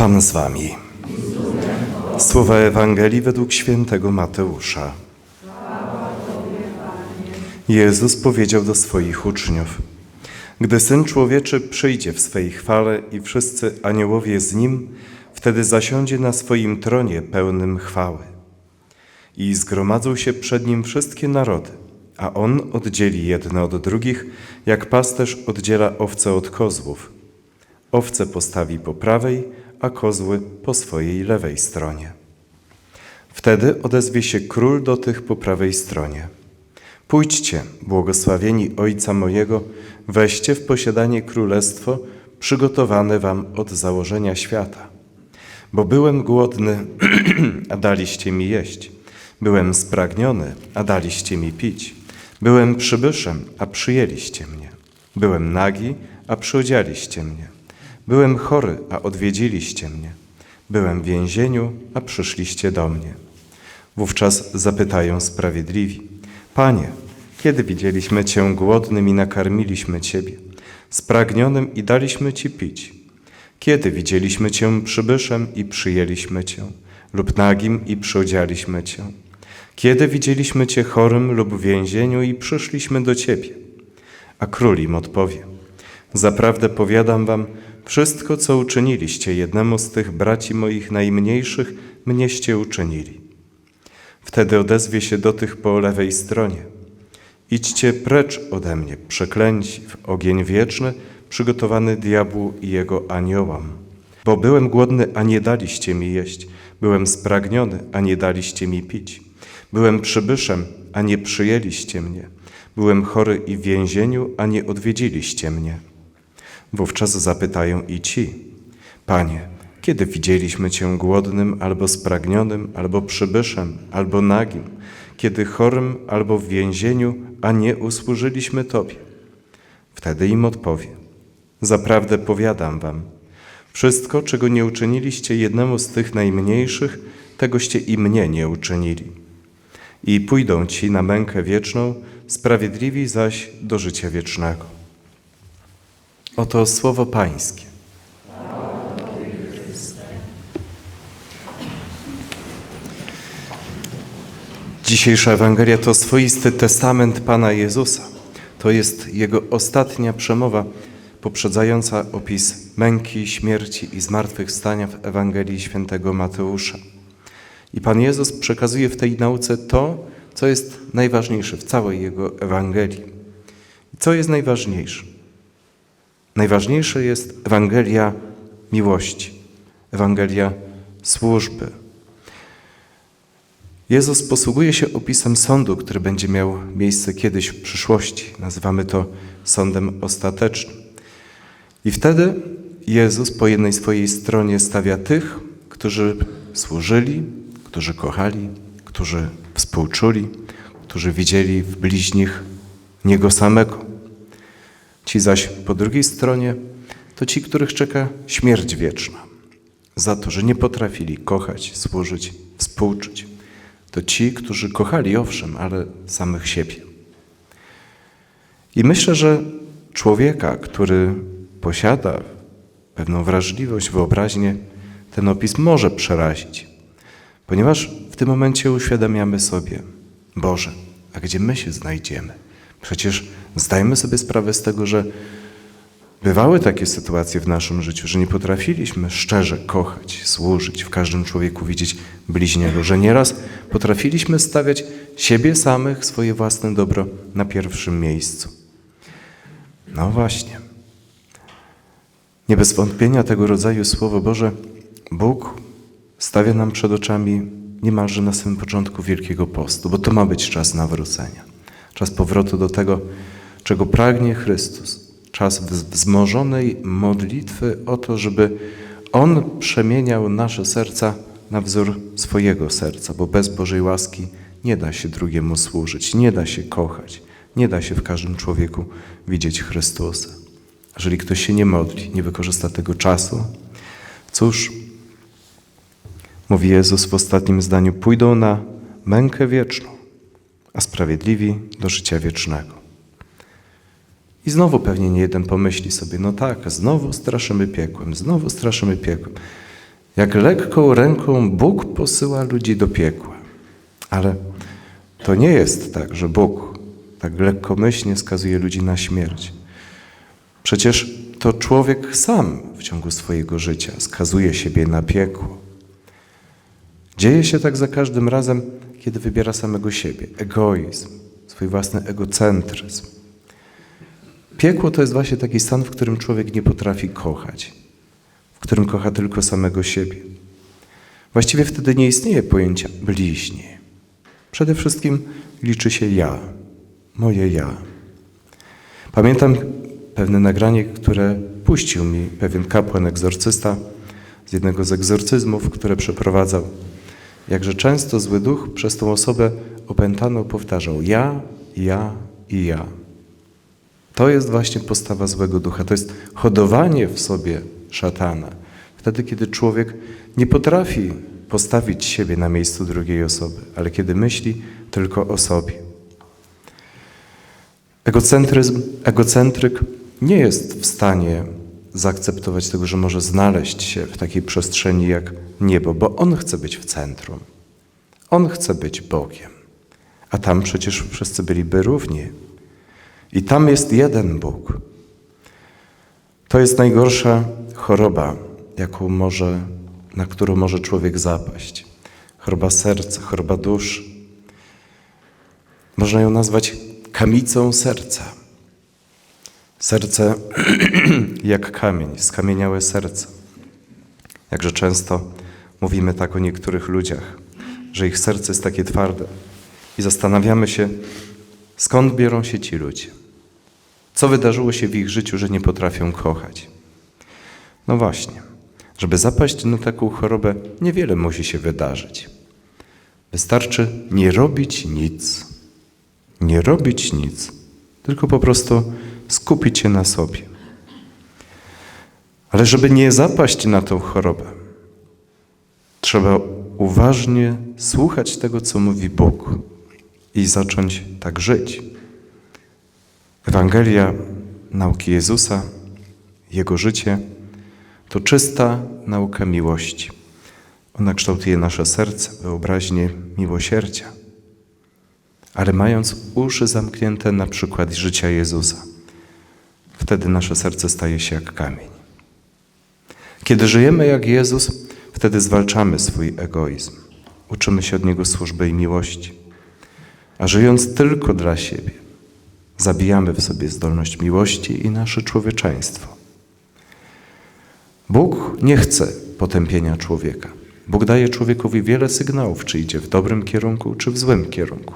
Pan z wami. Słowa Ewangelii według świętego Mateusza. Jezus powiedział do swoich uczniów: Gdy syn człowieczy przyjdzie w swej chwale i wszyscy aniołowie z nim, wtedy zasiądzie na swoim tronie pełnym chwały. I zgromadzą się przed nim wszystkie narody, a on oddzieli jedne od drugich, jak pasterz oddziela owce od kozłów. Owce postawi po prawej, a kozły po swojej lewej stronie. Wtedy odezwie się król do tych po prawej stronie. Pójdźcie, błogosławieni Ojca mojego, weźcie w posiadanie królestwo przygotowane wam od założenia świata. Bo byłem głodny, a daliście mi jeść. Byłem spragniony, a daliście mi pić. Byłem przybyszem, a przyjęliście mnie. Byłem nagi, a przyodzialiście mnie. Byłem chory, a odwiedziliście mnie. Byłem w więzieniu, a przyszliście do mnie. Wówczas zapytają sprawiedliwi: Panie, kiedy widzieliśmy Cię głodnym i nakarmiliśmy Ciebie, spragnionym i daliśmy Ci pić? Kiedy widzieliśmy Cię przybyszem i przyjęliśmy Cię, lub nagim i przyodzialiśmy Cię? Kiedy widzieliśmy Cię chorym lub w więzieniu i przyszliśmy do Ciebie? A król im odpowie: Zaprawdę powiadam Wam, wszystko, co uczyniliście jednemu z tych braci moich najmniejszych, mnieście uczynili. Wtedy odezwie się do tych po lewej stronie. Idźcie precz ode mnie, przeklęci w ogień wieczny, przygotowany diabłu i jego aniołom. Bo byłem głodny, a nie daliście mi jeść. Byłem spragniony, a nie daliście mi pić. Byłem przybyszem, a nie przyjęliście mnie. Byłem chory i w więzieniu, a nie odwiedziliście mnie. Wówczas zapytają i ci: Panie, kiedy widzieliśmy Cię głodnym, albo spragnionym, albo przybyszem, albo nagim, kiedy chorym, albo w więzieniu, a nie usłużyliśmy Tobie? Wtedy im odpowie: Zaprawdę powiadam Wam, wszystko, czego nie uczyniliście jednemu z tych najmniejszych, tegoście i mnie nie uczynili. I pójdą ci na mękę wieczną, sprawiedliwi zaś do życia wiecznego. Oto słowo Pańskie. Dzisiejsza Ewangelia to swoisty testament Pana Jezusa. To jest Jego ostatnia przemowa poprzedzająca opis męki, śmierci i zmartwychwstania w Ewangelii świętego Mateusza. I Pan Jezus przekazuje w tej nauce to, co jest najważniejsze w całej Jego Ewangelii. Co jest najważniejsze? Najważniejsze jest Ewangelia miłości, Ewangelia służby. Jezus posługuje się opisem sądu, który będzie miał miejsce kiedyś w przyszłości. Nazywamy to sądem ostatecznym. I wtedy Jezus po jednej swojej stronie stawia tych, którzy służyli, którzy kochali, którzy współczuli, którzy widzieli w bliźnich Niego samego. Ci zaś po drugiej stronie to ci, których czeka śmierć wieczna za to, że nie potrafili kochać, służyć, współczuć. To ci, którzy kochali, owszem, ale samych siebie. I myślę, że człowieka, który posiada pewną wrażliwość, wyobraźnię, ten opis może przerazić, ponieważ w tym momencie uświadamiamy sobie, Boże, a gdzie my się znajdziemy? Przecież zdajmy sobie sprawę z tego, że bywały takie sytuacje w naszym życiu, że nie potrafiliśmy szczerze kochać, służyć, w każdym człowieku widzieć bliźniego, że nieraz potrafiliśmy stawiać siebie samych, swoje własne dobro na pierwszym miejscu. No właśnie. Nie bez wątpienia tego rodzaju Słowo Boże Bóg stawia nam przed oczami niemalże na samym początku Wielkiego Postu, bo to ma być czas nawrócenia. Czas powrotu do tego, czego pragnie Chrystus. Czas wzmożonej modlitwy o to, żeby On przemieniał nasze serca na wzór swojego serca, bo bez Bożej łaski nie da się drugiemu służyć, nie da się kochać, nie da się w każdym człowieku widzieć Chrystusa. Jeżeli ktoś się nie modli, nie wykorzysta tego czasu, cóż, mówi Jezus w ostatnim zdaniu, pójdą na mękę wieczną, a sprawiedliwi do życia wiecznego. I znowu pewnie nie jeden pomyśli sobie, no tak, znowu straszymy piekłem, znowu straszymy piekłem. Jak lekką ręką Bóg posyła ludzi do piekła. Ale to nie jest tak, że Bóg tak lekkomyślnie skazuje ludzi na śmierć. Przecież to człowiek sam w ciągu swojego życia skazuje siebie na piekło. Dzieje się tak za każdym razem, kiedy wybiera samego siebie, egoizm, swój własny egocentryzm. Piekło to jest właśnie taki stan, w którym człowiek nie potrafi kochać, w którym kocha tylko samego siebie. Właściwie wtedy nie istnieje pojęcia bliźni. Przede wszystkim liczy się ja, moje ja. Pamiętam pewne nagranie, które puścił mi pewien kapłan egzorcysta z jednego z egzorcyzmów, które przeprowadzał. Jakże często zły duch przez tą osobę opętaną powtarzał ja, ja i ja. To jest właśnie postawa złego ducha. To jest hodowanie w sobie szatana. Wtedy, kiedy człowiek nie potrafi postawić siebie na miejscu drugiej osoby, ale kiedy myśli tylko o sobie. Egocentryzm, egocentryk nie jest w stanie zaakceptować tego, że może znaleźć się w takiej przestrzeni jak niebo, bo on chce być w centrum. On chce być Bogiem. A tam przecież wszyscy byliby równi. I tam jest jeden Bóg. To jest najgorsza choroba, jaką może, na którą może człowiek zapaść. Choroba serca, choroba duszy. Można ją nazwać kamicą serca. Serce jak kamień, skamieniałe serce. Jakże często mówimy tak o niektórych ludziach, że ich serce jest takie twarde i zastanawiamy się, skąd biorą się ci ludzie. Co wydarzyło się w ich życiu, że nie potrafią kochać? No właśnie, żeby zapaść na taką chorobę, niewiele musi się wydarzyć. Wystarczy nie robić nic. Nie robić nic, tylko po prostu skupić się na sobie. Ale żeby nie zapaść na tą chorobę, trzeba uważnie słuchać tego, co mówi Bóg i zacząć tak żyć. Ewangelia nauki Jezusa, Jego życie to czysta nauka miłości. Ona kształtuje nasze serce, wyobraźnię miłosierdzia. Ale mając uszy zamknięte na przykład życia Jezusa, wtedy nasze serce staje się jak kamień. Kiedy żyjemy jak Jezus, wtedy zwalczamy swój egoizm. Uczymy się od Niego służby i miłości. A żyjąc tylko dla siebie, zabijamy w sobie zdolność miłości i nasze człowieczeństwo. Bóg nie chce potępienia człowieka. Bóg daje człowiekowi wiele sygnałów, czy idzie w dobrym kierunku, czy w złym kierunku.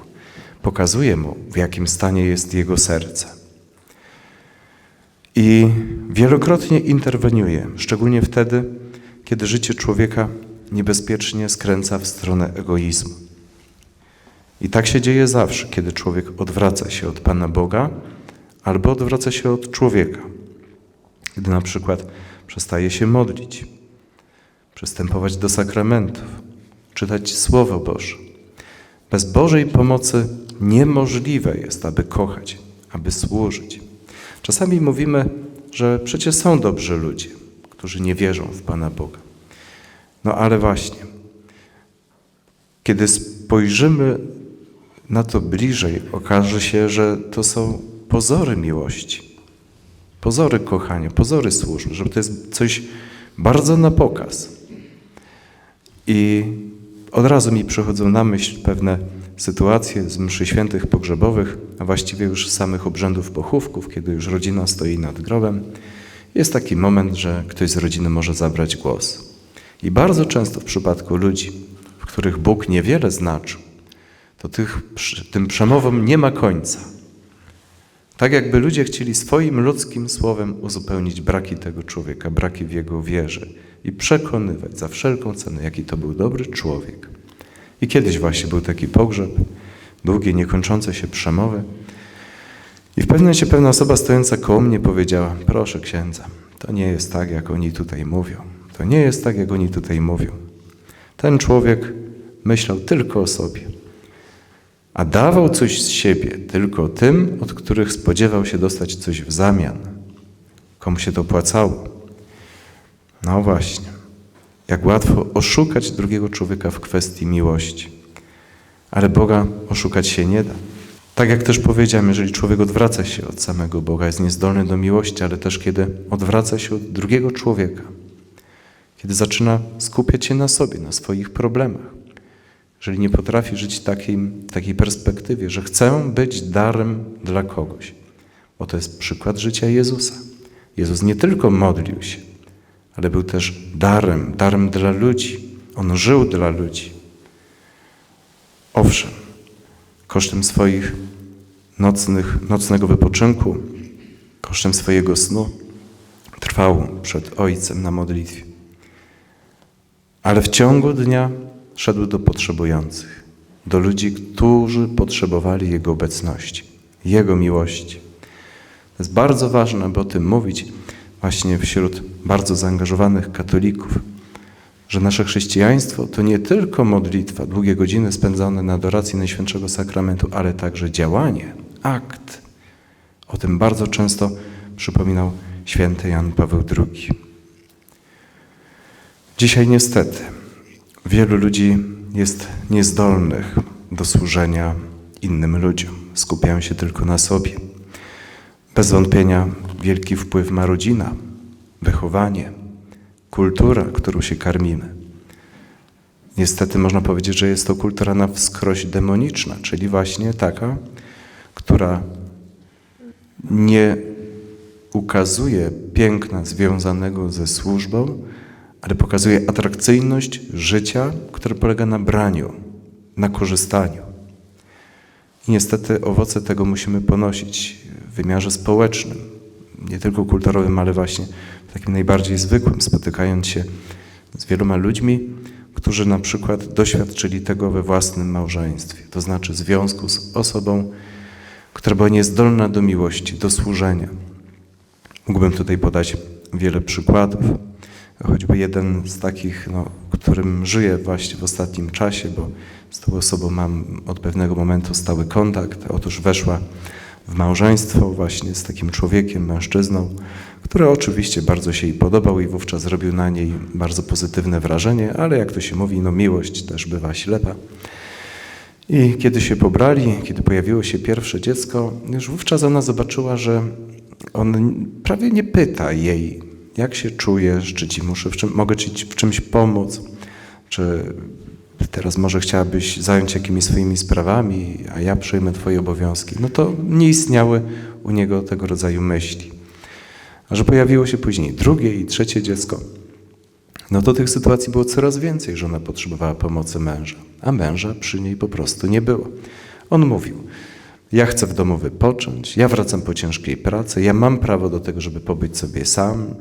Pokazuje mu, w jakim stanie jest jego serce. I wielokrotnie interweniuje, szczególnie wtedy, kiedy życie człowieka niebezpiecznie skręca w stronę egoizmu. I tak się dzieje zawsze, kiedy człowiek odwraca się od Pana Boga albo odwraca się od człowieka. Gdy na przykład przestaje się modlić, przystępować do sakramentów, czytać Słowo Boże. Bez Bożej pomocy niemożliwe jest, aby kochać, aby służyć. Czasami mówimy, że przecież są dobrzy ludzie, którzy nie wierzą w Pana Boga. No ale właśnie, kiedy spojrzymy na to bliżej, okaże się, że to są pozory miłości, pozory kochania, pozory służby, że to jest coś bardzo na pokaz. I od razu mi przychodzą na myśl pewne sytuacje z mszy świętych pogrzebowych, a właściwie już z samych obrzędów pochówków, kiedy już rodzina stoi nad grobem. Jest taki moment, że ktoś z rodziny może zabrać głos. I bardzo często w przypadku ludzi, w których Bóg niewiele znaczył, to tych, tym przemowom nie ma końca. Tak jakby ludzie chcieli swoim ludzkim słowem uzupełnić braki tego człowieka, braki w jego wierze i przekonywać za wszelką cenę, jaki to był dobry człowiek. I kiedyś właśnie był taki pogrzeb, długie, niekończące się przemowy. I w pewnym momencie pewna osoba stojąca koło mnie powiedziała: Proszę księdza, to nie jest tak, jak oni tutaj mówią. To nie jest tak, jak oni tutaj mówią. Ten człowiek myślał tylko o sobie, a dawał coś z siebie tylko tym, od których spodziewał się dostać coś w zamian. Komu się to opłacało? No właśnie. Jak łatwo oszukać drugiego człowieka w kwestii miłości. Ale Boga oszukać się nie da. Tak jak też powiedziałem, jeżeli człowiek odwraca się od samego Boga, jest niezdolny do miłości, ale też kiedy odwraca się od drugiego człowieka, kiedy zaczyna skupiać się na sobie, na swoich problemach, jeżeli nie potrafi żyć w takiej, takiej perspektywie, że chcę być darem dla kogoś, bo to jest przykład życia Jezusa. Jezus nie tylko modlił się, ale był też darem, darem dla ludzi. On żył dla ludzi. Owszem, kosztem swoich nocnych, nocnego wypoczynku, kosztem swojego snu trwał przed Ojcem na modlitwie. Ale w ciągu dnia szedł do potrzebujących, do ludzi, którzy potrzebowali Jego obecności, Jego miłości. To jest bardzo ważne, aby o tym mówić właśnie wśród bardzo zaangażowanych katolików, że nasze chrześcijaństwo to nie tylko modlitwa, długie godziny spędzone na adoracji Najświętszego Sakramentu, ale także działanie, akt. O tym bardzo często przypominał święty Jan Paweł II. Dzisiaj niestety wielu ludzi jest niezdolnych do służenia innym ludziom. Skupiają się tylko na sobie. Bez wątpienia wielki wpływ ma rodzina, wychowanie, kultura, którą się karmimy. Niestety można powiedzieć, że jest to kultura na wskroś demoniczna, czyli właśnie taka, która nie ukazuje piękna związanego ze służbą, ale pokazuje atrakcyjność życia, które polega na braniu, na korzystaniu. I niestety owoce tego musimy ponosić w wymiarze społecznym, nie tylko kulturowym, ale właśnie takim najbardziej zwykłym, spotykając się z wieloma ludźmi, którzy na przykład doświadczyli tego we własnym małżeństwie, to znaczy związku z osobą, która była niezdolna do miłości, do służenia. Mógłbym tutaj podać wiele przykładów, choćby jeden z takich, no, którym żyję właśnie w ostatnim czasie, bo z tą osobą mam od pewnego momentu stały kontakt. Otóż weszła w małżeństwo właśnie z takim człowiekiem, mężczyzną, który oczywiście bardzo się jej podobał i wówczas zrobił na niej bardzo pozytywne wrażenie, ale jak to się mówi, no miłość też bywa ślepa. I kiedy się pobrali, kiedy pojawiło się pierwsze dziecko, już wówczas ona zobaczyła, że on prawie nie pyta jej, jak się czujesz, czy ci muszę w czym, mogę ci w czymś pomóc, czy teraz może chciałabyś zająć jakimiś swoimi sprawami, a ja przejmę twoje obowiązki. No to nie istniały u niego tego rodzaju myśli. A że pojawiło się później drugie i trzecie dziecko, no to tych sytuacji było coraz więcej, że ona potrzebowała pomocy męża, a męża przy niej po prostu nie było. On mówił, ja chcę w domu wypocząć, ja wracam po ciężkiej pracy, ja mam prawo do tego, żeby pobyć sobie sam,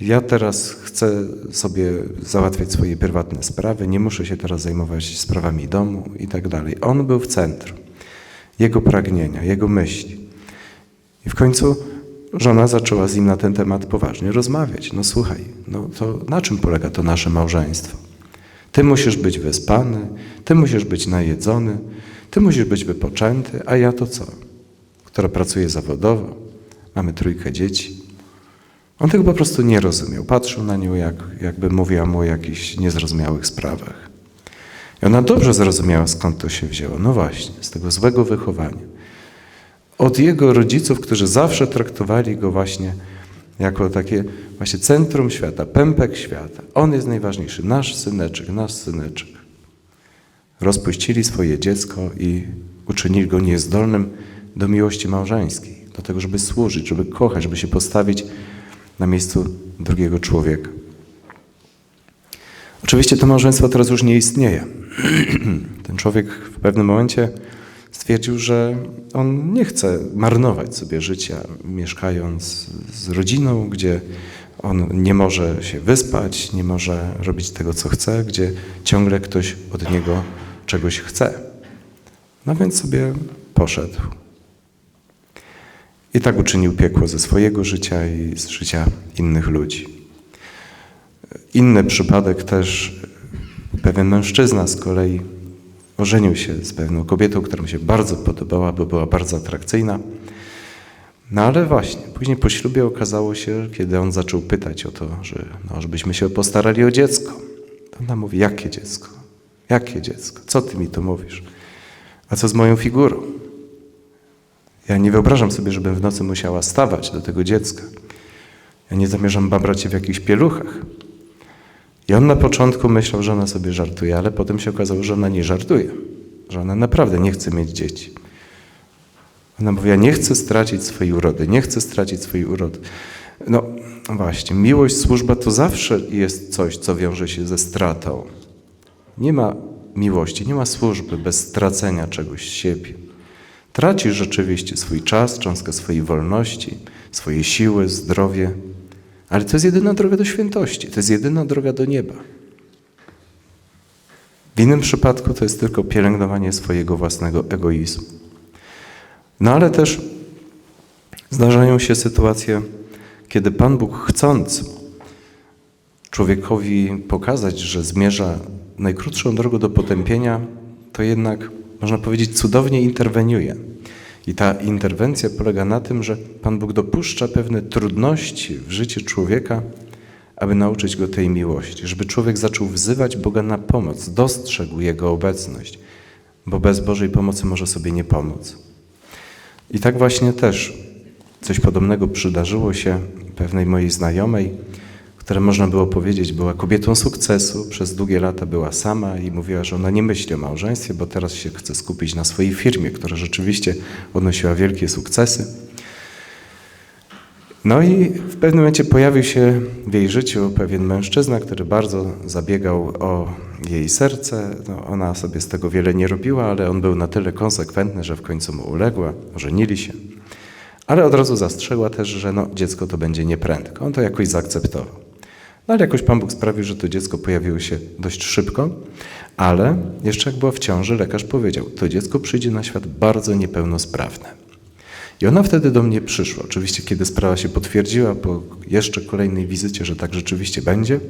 ja teraz chcę sobie załatwiać swoje prywatne sprawy, nie muszę się teraz zajmować sprawami domu i tak dalej. On był w centrum, jego pragnienia, jego myśli. I w końcu żona zaczęła z nim na ten temat poważnie rozmawiać. No słuchaj, no to na czym polega to nasze małżeństwo? Ty musisz być wyspany, ty musisz być najedzony, ty musisz być wypoczęty, a ja to co? Która pracuje zawodowo, mamy trójkę dzieci. On tego po prostu nie rozumiał. Patrzył na nią, jak, jakby mówiła mu o jakichś niezrozumiałych sprawach. I ona dobrze zrozumiała, skąd to się wzięło. No właśnie, z tego złego wychowania. Od jego rodziców, którzy zawsze traktowali go właśnie jako takie właśnie centrum świata, pępek świata. On jest najważniejszy, nasz syneczek, nasz syneczek. Rozpuścili swoje dziecko i uczynili go niezdolnym do miłości małżeńskiej, do tego, żeby służyć, żeby kochać, żeby się postawić na miejscu drugiego człowieka. Oczywiście to małżeństwo teraz już nie istnieje. Ten człowiek w pewnym momencie stwierdził, że on nie chce marnować sobie życia, mieszkając z rodziną, gdzie on nie może się wyspać, nie może robić tego, co chce, gdzie ciągle ktoś od niego czegoś chce. No więc sobie poszedł. I tak uczynił piekło ze swojego życia i z życia innych ludzi. Inny przypadek też, pewien mężczyzna z kolei ożenił się z pewną kobietą, która mu się bardzo podobała, bo była bardzo atrakcyjna. No ale właśnie, później po ślubie okazało się, kiedy on zaczął pytać o to, że no, żebyśmy się postarali o dziecko, Ona mówi, jakie dziecko? Jakie dziecko? Co ty mi tu mówisz? A co z moją figurą? Ja nie wyobrażam sobie, żebym w nocy musiała stawać do tego dziecka. Ja nie zamierzam babrać się w jakichś pieluchach. I on na początku myślał, że ona sobie żartuje, ale potem się okazało, że ona nie żartuje, że ona naprawdę nie chce mieć dzieci. Ona mówi, ja nie chcę stracić swojej urody, nie chcę stracić swojej urody. No właśnie, miłość, służba to zawsze jest coś, co wiąże się ze stratą. Nie ma miłości, nie ma służby bez stracenia czegoś z siebie. Tracisz rzeczywiście swój czas, cząstkę swojej wolności, swoje siły, zdrowie, ale to jest jedyna droga do świętości, to jest jedyna droga do nieba. W innym przypadku to jest tylko pielęgnowanie swojego własnego egoizmu. No ale też zdarzają się sytuacje, kiedy Pan Bóg chcąc człowiekowi pokazać, że zmierza najkrótszą drogą do potępienia, to jednak, można powiedzieć, cudownie interweniuje. I ta interwencja polega na tym, że Pan Bóg dopuszcza pewne trudności w życiu człowieka, aby nauczyć go tej miłości, żeby człowiek zaczął wzywać Boga na pomoc, dostrzegł Jego obecność, bo bez Bożej pomocy może sobie nie pomóc. I tak właśnie też coś podobnego przydarzyło się pewnej mojej znajomej, która można było powiedzieć była kobietą sukcesu, przez długie lata była sama i mówiła, że ona nie myśli o małżeństwie, bo teraz się chce skupić na swojej firmie, która rzeczywiście odnosiła wielkie sukcesy. No i w pewnym momencie pojawił się w jej życiu pewien mężczyzna, który bardzo zabiegał o jej serce. No, ona sobie z tego wiele nie robiła, ale on był na tyle konsekwentny, że w końcu mu uległa, żenili się. Ale od razu zastrzegła też, że no, dziecko to będzie nieprędko. On to jakoś zaakceptował. No ale jakoś Pan Bóg sprawił, że to dziecko pojawiło się dość szybko, ale jeszcze jak była w ciąży, lekarz powiedział, to dziecko przyjdzie na świat bardzo niepełnosprawne. I ona wtedy do mnie przyszła. Oczywiście, kiedy sprawa się potwierdziła po jeszcze kolejnej wizycie, że tak rzeczywiście będzie.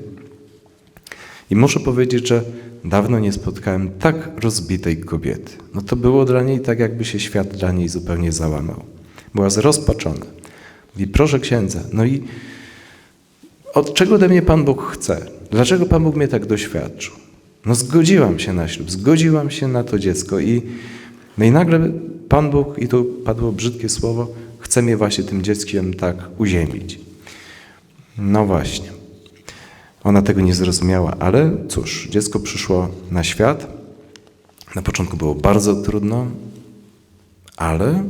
I muszę powiedzieć, że dawno nie spotkałem tak rozbitej kobiety. No to było dla niej tak, jakby się świat dla niej zupełnie załamał. Była zrozpaczona. Mówi, proszę księdza, no i od czego ode mnie Pan Bóg chce? Dlaczego Pan Bóg mnie tak doświadczył? No zgodziłam się na ślub, zgodziłam się na to dziecko i, no i nagle Pan Bóg, i tu padło brzydkie słowo, chce mnie właśnie tym dzieckiem tak uziemić. No właśnie. Ona tego nie zrozumiała, ale cóż, dziecko przyszło na świat. Na początku było bardzo trudno, ale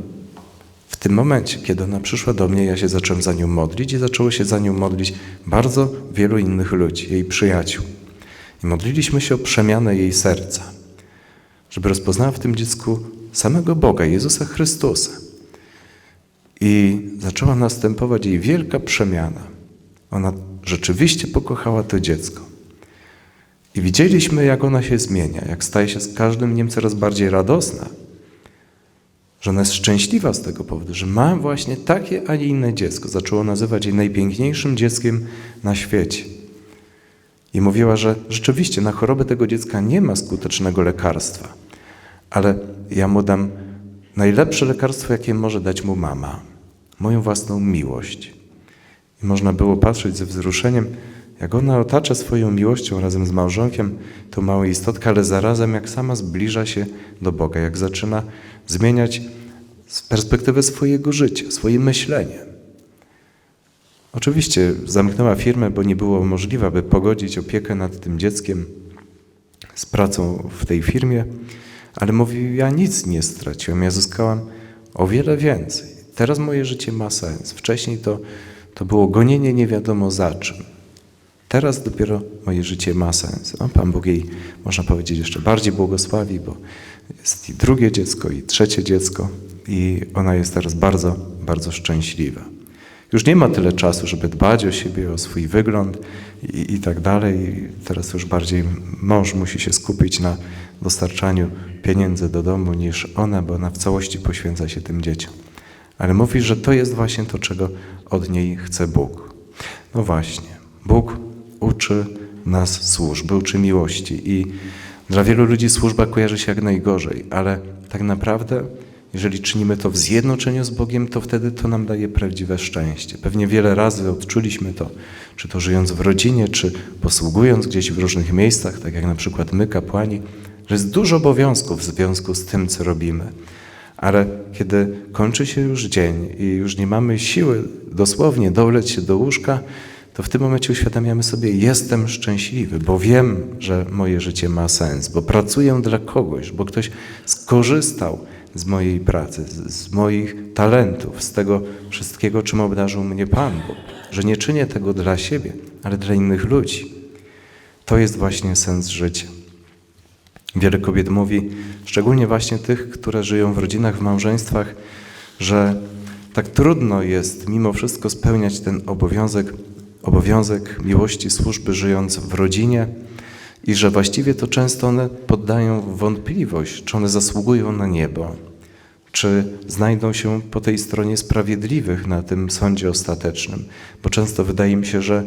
tym momencie, kiedy ona przyszła do mnie, ja się zacząłem za nią modlić i zaczęło się za nią modlić bardzo wielu innych ludzi, jej przyjaciół. I modliliśmy się o przemianę jej serca, żeby rozpoznała w tym dziecku samego Boga, Jezusa Chrystusa. I zaczęła następować jej wielka przemiana. Ona rzeczywiście pokochała to dziecko. I widzieliśmy, jak ona się zmienia, jak staje się z każdym dniem coraz bardziej radosna, że ona jest szczęśliwa z tego powodu, że ma właśnie takie, a nie inne dziecko. Zaczęło nazywać je najpiękniejszym dzieckiem na świecie. I mówiła, że rzeczywiście na chorobę tego dziecka nie ma skutecznego lekarstwa, ale ja mu dam najlepsze lekarstwo, jakie może dać mu mama, moją własną miłość. I można było patrzeć ze wzruszeniem, jak ona otacza swoją miłością razem z małżonkiem tą małą istotkę, ale zarazem jak sama zbliża się do Boga, jak zaczyna zmieniać z perspektywy swojego życia, swoje myślenie. Oczywiście zamknęła firmę, bo nie było możliwe, aby pogodzić opiekę nad tym dzieckiem z pracą w tej firmie, ale mówi, ja nic nie straciłem, ja zyskałam o wiele więcej. Teraz moje życie ma sens. Wcześniej to, to było gonienie nie wiadomo za czym. Teraz dopiero moje życie ma sens. No, Pan Bóg jej, można powiedzieć, jeszcze bardziej błogosławi, bo jest i drugie dziecko, i trzecie dziecko, i ona jest teraz bardzo, bardzo szczęśliwa. Już nie ma tyle czasu, żeby dbać o siebie, o swój wygląd i, i tak dalej. Teraz już bardziej mąż musi się skupić na dostarczaniu pieniędzy do domu niż ona, bo ona w całości poświęca się tym dzieciom. Ale mówi, że to jest właśnie to, czego od niej chce Bóg. No właśnie, Bóg uczy nas służby, uczy miłości i dla wielu ludzi służba kojarzy się jak najgorzej, ale tak naprawdę jeżeli czynimy to w zjednoczeniu z Bogiem, to wtedy to nam daje prawdziwe szczęście. Pewnie wiele razy odczuliśmy to, czy to żyjąc w rodzinie, czy posługując gdzieś w różnych miejscach, tak jak na przykład my, kapłani, że jest dużo obowiązków w związku z tym, co robimy. Ale kiedy kończy się już dzień i już nie mamy siły dosłownie doleć się do łóżka, to w tym momencie uświadamiamy sobie, jestem szczęśliwy, bo wiem, że moje życie ma sens, bo pracuję dla kogoś, bo ktoś skorzystał z mojej pracy, z, z moich talentów, z tego wszystkiego, czym obdarzył mnie Pan Bóg, że nie czynię tego dla siebie, ale dla innych ludzi. To jest właśnie sens życia. Wiele kobiet mówi, szczególnie właśnie tych, które żyją w rodzinach, w małżeństwach, że tak trudno jest mimo wszystko spełniać ten obowiązek, obowiązek miłości służby, żyjąc w rodzinie, i że właściwie to często one poddają wątpliwość, czy one zasługują na niebo, czy znajdą się po tej stronie sprawiedliwych na tym sądzie ostatecznym, bo często wydaje mi się, że,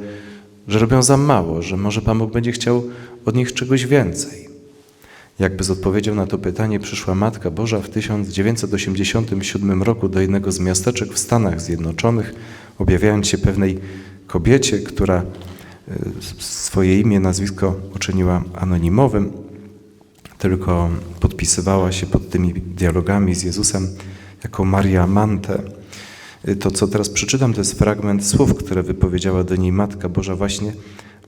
że robią za mało, że może Pan Bóg będzie chciał od nich czegoś więcej. Jakby z odpowiedzią na to pytanie przyszła Matka Boża w 1987 roku do jednego z miasteczek w Stanach Zjednoczonych, objawiając się pewnej kobiecie, która e, swoje imię, nazwisko uczyniła anonimowym, tylko podpisywała się pod tymi dialogami z Jezusem jako Maria Mante. E, To, co teraz przeczytam, to jest fragment słów, które wypowiedziała do niej Matka Boża właśnie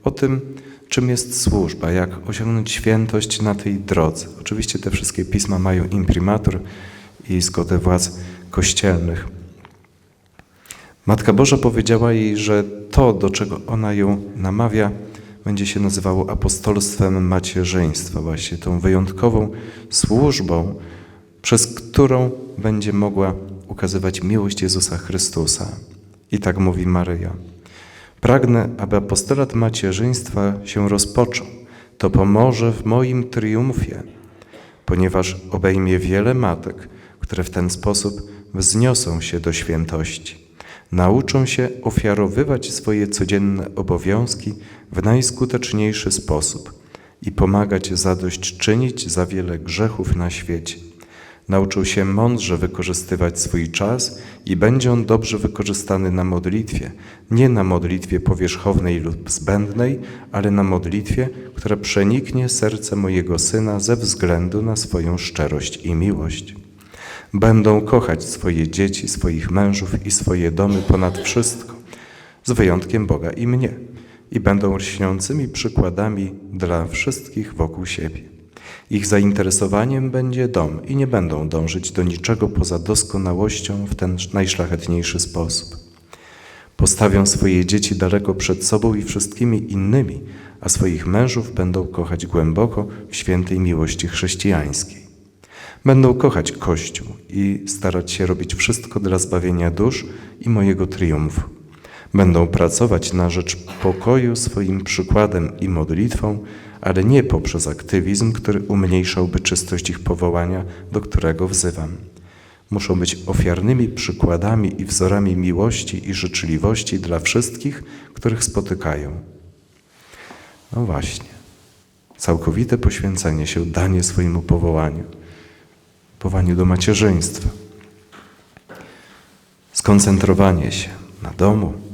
o tym, czym jest służba, jak osiągnąć świętość na tej drodze. Oczywiście te wszystkie pisma mają imprimatur i zgodę władz kościelnych. Matka Boża powiedziała jej, że to, do czego ona ją namawia, będzie się nazywało apostolstwem macierzyństwa, właśnie tą wyjątkową służbą, przez którą będzie mogła ukazywać miłość Jezusa Chrystusa. I tak mówi Maryja. Pragnę, aby apostolat macierzyństwa się rozpoczął. To pomoże w moim triumfie, ponieważ obejmie wiele matek, które w ten sposób wzniosą się do świętości. Nauczą się ofiarowywać swoje codzienne obowiązki w najskuteczniejszy sposób i pomagać zadośćczynić za wiele grzechów na świecie. Nauczą się mądrze wykorzystywać swój czas i będzie on dobrze wykorzystany na modlitwie, nie na modlitwie powierzchownej lub zbędnej, ale na modlitwie, która przeniknie serce mojego syna ze względu na swoją szczerość i miłość. Będą kochać swoje dzieci, swoich mężów i swoje domy ponad wszystko, z wyjątkiem Boga i mnie, i będą lśniącymi przykładami dla wszystkich wokół siebie. Ich zainteresowaniem będzie dom i nie będą dążyć do niczego poza doskonałością w ten najszlachetniejszy sposób. Postawią swoje dzieci daleko przed sobą i wszystkimi innymi, a swoich mężów będą kochać głęboko w świętej miłości chrześcijańskiej. Będą kochać Kościół i starać się robić wszystko dla zbawienia dusz i mojego triumfu. Będą pracować na rzecz pokoju swoim przykładem i modlitwą, ale nie poprzez aktywizm, który umniejszałby czystość ich powołania, do którego wzywam. Muszą być ofiarnymi przykładami i wzorami miłości i życzliwości dla wszystkich, których spotykają. No właśnie, całkowite poświęcenie się, danie swojemu powołaniu, powołaniu do macierzyństwa, skoncentrowanie się na domu,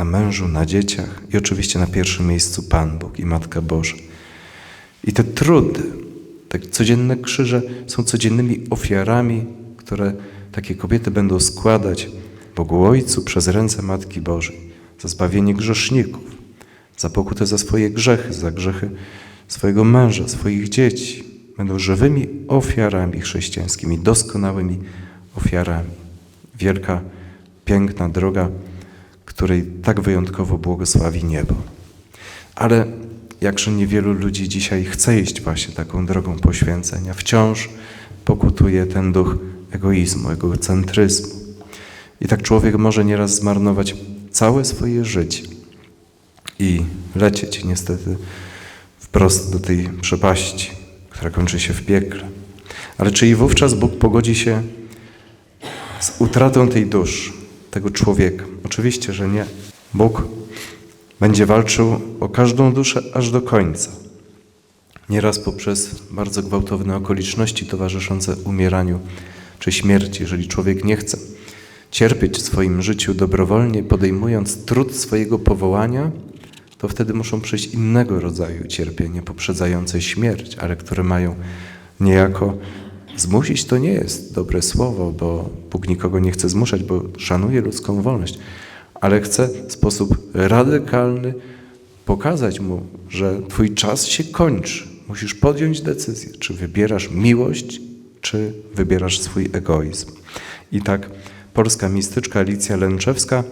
na mężu, na dzieciach i oczywiście na pierwszym miejscu Pan Bóg i Matka Boża. I te trudy, te codzienne krzyże są codziennymi ofiarami, które takie kobiety będą składać Bogu Ojcu przez ręce Matki Bożej za zbawienie grzeszników, za pokutę za swoje grzechy, za grzechy swojego męża, swoich dzieci. Będą żywymi ofiarami chrześcijańskimi, doskonałymi ofiarami. Wielka, piękna droga, której tak wyjątkowo błogosławi niebo. Ale jakże niewielu ludzi dzisiaj chce iść właśnie taką drogą poświęcenia. Wciąż pokutuje ten duch egoizmu, egocentryzmu. I tak człowiek może nieraz zmarnować całe swoje życie i lecieć niestety wprost do tej przepaści, która kończy się w piekle. Ale czy i wówczas Bóg pogodzi się z utratą tej duszy, tego człowieka? Oczywiście, że nie. Bóg będzie walczył o każdą duszę aż do końca. Nieraz poprzez bardzo gwałtowne okoliczności towarzyszące umieraniu czy śmierć. Jeżeli człowiek nie chce cierpieć w swoim życiu dobrowolnie, podejmując trud swojego powołania, to wtedy muszą przyjść innego rodzaju cierpienie, poprzedzające śmierć, ale które mają niejako zmusić, to nie jest dobre słowo, bo Bóg nikogo nie chce zmuszać, bo szanuje ludzką wolność, ale chce w sposób radykalny pokazać mu, że Twój czas się kończy. Musisz podjąć decyzję, czy wybierasz miłość, czy wybierasz swój egoizm. I tak polska mistyczka Alicja Lęczewska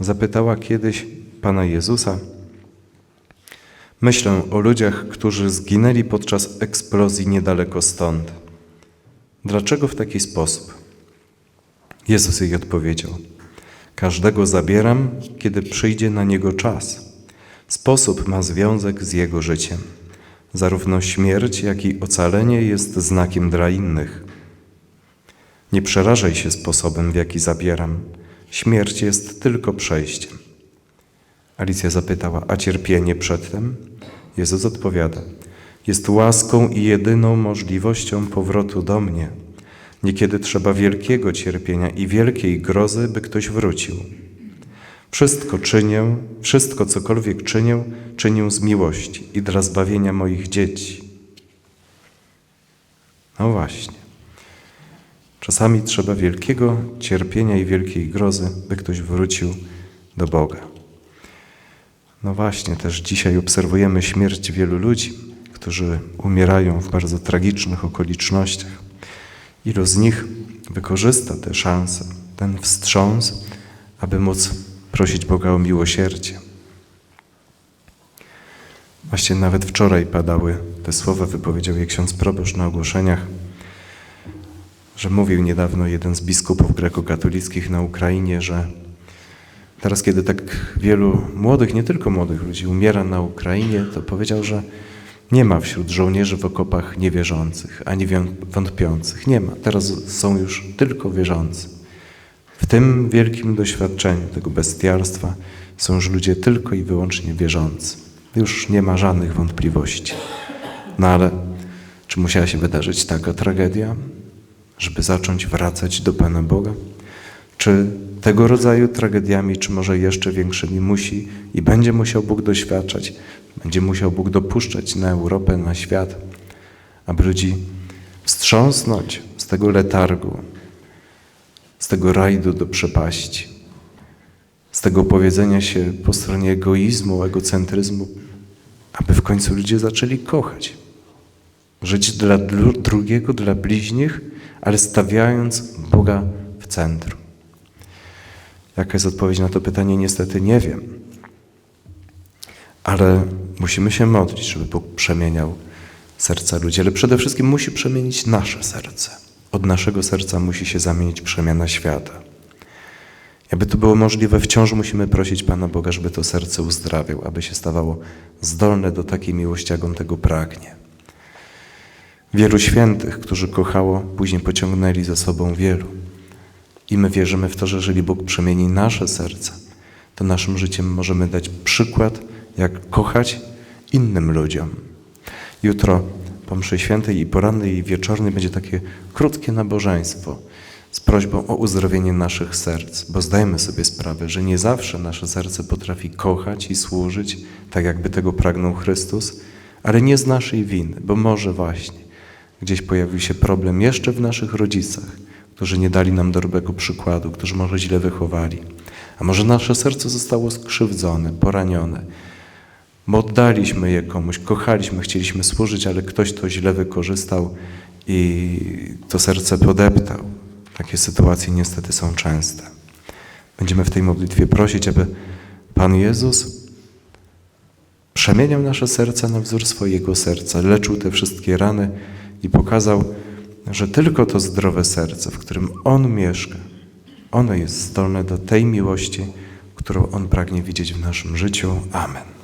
zapytała kiedyś Pana Jezusa, Myślę o ludziach, którzy zginęli podczas eksplozji niedaleko stąd. Dlaczego w taki sposób? Jezus jej odpowiedział: Każdego zabieram, kiedy przyjdzie na niego czas. Sposób ma związek z jego życiem. Zarówno śmierć, jak i ocalenie jest znakiem dla innych. Nie przerażaj się sposobem, w jaki zabieram. Śmierć jest tylko przejściem. Alicja zapytała, a cierpienie przedtem? Jezus odpowiada, jest łaską i jedyną możliwością powrotu do mnie. Niekiedy trzeba wielkiego cierpienia i wielkiej grozy, by ktoś wrócił. Wszystko czynię, wszystko cokolwiek czynię, czynię z miłości i dla zbawienia moich dzieci. No właśnie. Czasami trzeba wielkiego cierpienia i wielkiej grozy, by ktoś wrócił do Boga. No właśnie, też dzisiaj obserwujemy śmierć wielu ludzi, którzy umierają w bardzo tragicznych okolicznościach. Ilu z nich wykorzysta tę szansę, ten wstrząs, aby móc prosić Boga o miłosierdzie. Właśnie nawet wczoraj padały te słowa, wypowiedział je ksiądz proboszcz na ogłoszeniach, że mówił niedawno jeden z biskupów grekokatolickich na Ukrainie, że teraz, kiedy tak wielu młodych, nie tylko młodych ludzi umiera na Ukrainie, to powiedział, że nie ma wśród żołnierzy w okopach niewierzących, ani wątpiących. Nie ma. Teraz są już tylko wierzący. W tym wielkim doświadczeniu tego bestiarstwa są już ludzie tylko i wyłącznie wierzący. Już nie ma żadnych wątpliwości. No ale czy musiała się wydarzyć taka tragedia, żeby zacząć wracać do Pana Boga? Czy tego rodzaju tragediami, czy może jeszcze większymi musi i będzie musiał Bóg doświadczać, będzie musiał Bóg dopuszczać na Europę, na świat, aby ludzi wstrząsnąć z tego letargu, z tego rajdu do przepaści, z tego powiedzenia się po stronie egoizmu, egocentryzmu, aby w końcu ludzie zaczęli kochać. Żyć dla drugiego, dla bliźnich, ale stawiając Boga w centrum. Jaka jest odpowiedź na to pytanie, niestety nie wiem. Ale musimy się modlić, żeby Bóg przemieniał serca ludzi, ale przede wszystkim musi przemienić nasze serce. Od naszego serca musi się zamienić przemiana świata. Aby to było możliwe, wciąż musimy prosić Pana Boga, żeby to serce uzdrawiał, aby się stawało zdolne do takiej miłości, jak On tego pragnie. Wielu świętych, którzy kochało, później pociągnęli za sobą wielu. I my wierzymy w to, że jeżeli Bóg przemieni nasze serce, to naszym życiem możemy dać przykład, jak kochać innym ludziom. Jutro po mszy świętej i porannej i wieczornej będzie takie krótkie nabożeństwo z prośbą o uzdrowienie naszych serc, bo zdajmy sobie sprawę, że nie zawsze nasze serce potrafi kochać i służyć, tak jakby tego pragnął Chrystus, ale nie z naszej winy, bo może właśnie gdzieś pojawił się problem jeszcze w naszych rodzicach, którzy nie dali nam dobrego przykładu, którzy może źle wychowali. A może nasze serce zostało skrzywdzone, poranione. Bo oddaliśmy je komuś, kochaliśmy, chcieliśmy służyć, ale ktoś to źle wykorzystał i to serce podeptał. Takie sytuacje niestety są częste. Będziemy w tej modlitwie prosić, aby Pan Jezus przemieniał nasze serca na wzór swojego serca, leczył te wszystkie rany i pokazał, że tylko to zdrowe serce, w którym On mieszka, ono jest zdolne do tej miłości, którą On pragnie widzieć w naszym życiu. Amen.